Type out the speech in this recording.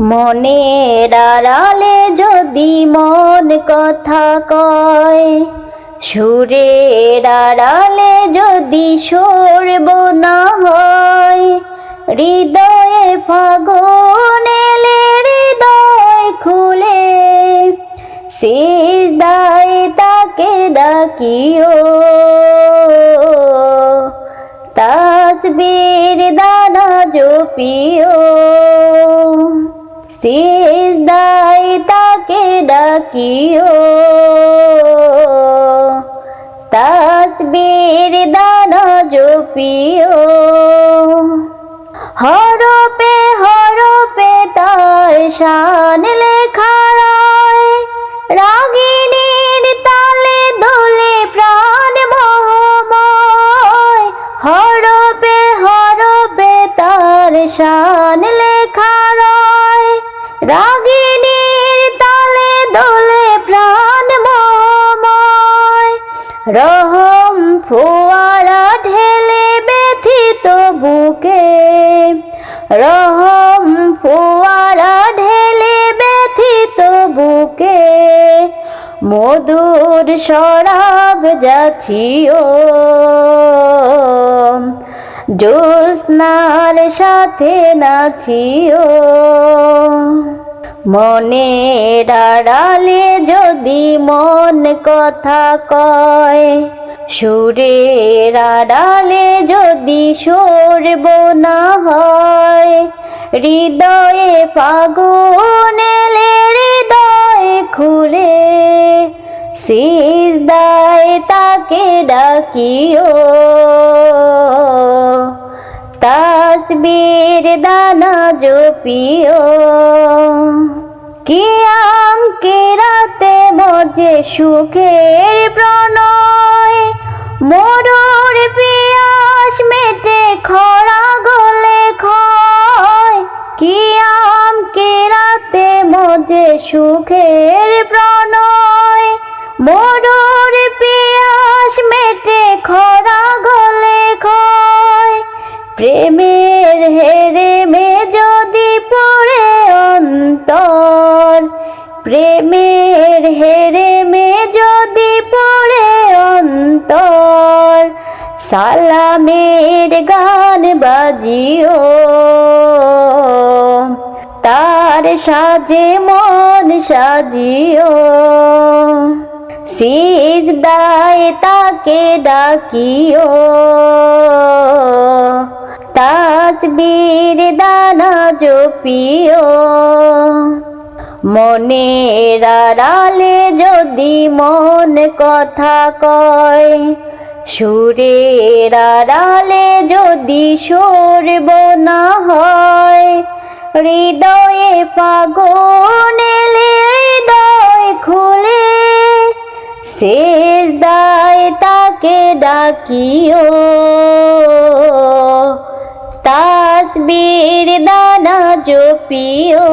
মনের আড়ালে যদি মন কথা কয়, সুরের আড়ালে যদি সরব না হয়, হৃদয়ে ফাগুন এলে হৃদয় খুলে সিদায় তাকে ডাকিও। তাসবীর দানা জপিও। সিদায় তাকে ডাকিও। তাসবীর দানা জপিও। হরপে হরপে তার শান লেখা রয়। রাগিনীর তালে দোলে প্রাণ মোহময়। হরপে হরপে তার শান রাগিনীর তালে দোলে প্রাণ মোহময় রহম ফোয়ারা ঢেলে ব্যথিত বুকে। রহম ফোয়ারা ঢেলে ব্যথিত বুকে। মধুর শরাব যাচ্ছিও জ্যোৎস্নার সাথে নাচিও। মনে আড়ালে যদি মন কথা কয়, সুরের আড়ালে যদি সরব না হয়, হৃদয়ে ফাগুন হৃদয় খুলে, সিজদায় তাকে ডাকিও। তাসবীর দানা জপিও। কিয়াম কেরাতে মজে সুখের প্রণয়। মরুর পিয়াস মেটে খরা গলে খয় কিয়াম কেরাতে মজে সুখের প্রণয়। মরুর পিয়াস মেটে খরা প্রেমের হেরে মে যদি পড়ে অন্তর, সালামের গান বাজিও। তার সাজে মন সাজিও। সিজদায় তাকে ডাকিও। তাসবীর দানা জপিও। মনের আড়ালে যদি মন কথা কয়, সুরের আড়ালে যদি সরব না হয়, হৃদয়ে এলে হৃদয় খুলে, শেষদায় তাকে ডাকিও। তাসবীর দানা জপিও।